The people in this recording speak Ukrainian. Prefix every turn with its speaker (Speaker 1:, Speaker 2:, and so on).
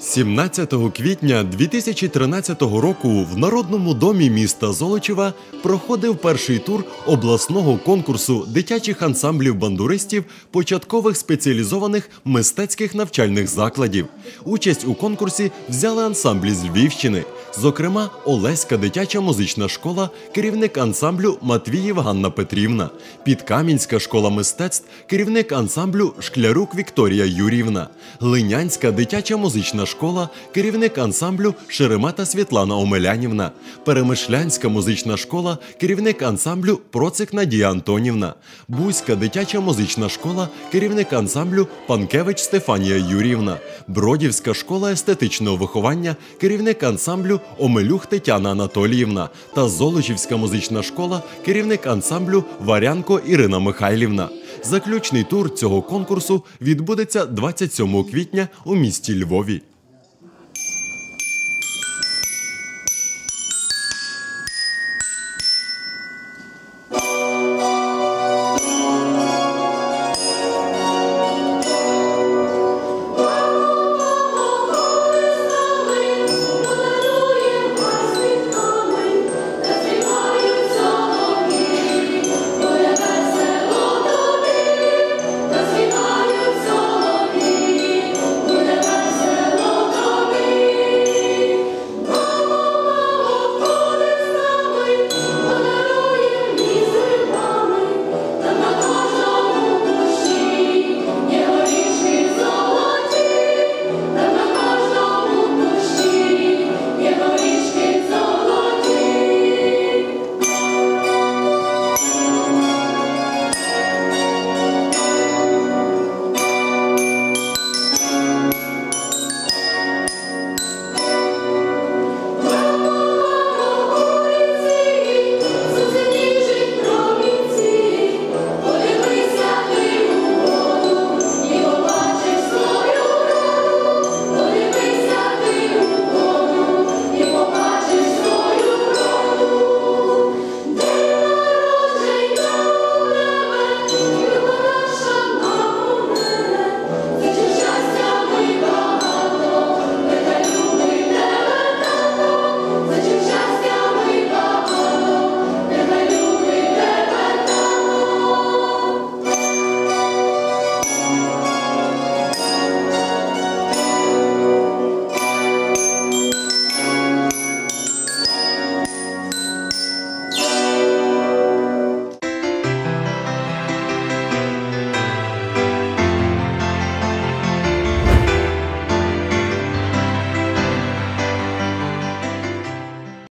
Speaker 1: 17 квітня 2013 року в Народному домі міста Золочева проходив перший тур обласного конкурсу дитячих ансамблів бандуристів початкових спеціалізованих мистецьких навчальних закладів. Участь у конкурсі взяли ансамблі з Львівщини, зокрема Олеська дитяча музична школа, керівник ансамблю Матвіїв Ганна Петрівна, Підкам'янська школа мистецтв, керівник ансамблю Шклярук Вікторія Юрівна, Глинянська дитяча музична школа, керівник ансамблю Шеремета Світлана Омелянівна, Перемишлянська музична школа, керівник ансамблю Процик Надія Антонівна, Бузька дитяча музична школа, керівник ансамблю Панкевич Стефанія Юрівна, Бродівська школа естетичного виховання, керівник ансамблю Омелюх Тетяна Анатоліївна та Золочівська музична школа, керівник ансамблю Варянко Ірина Михайлівна. Заключний тур цього конкурсу відбудеться 27 квітня у місті Львові.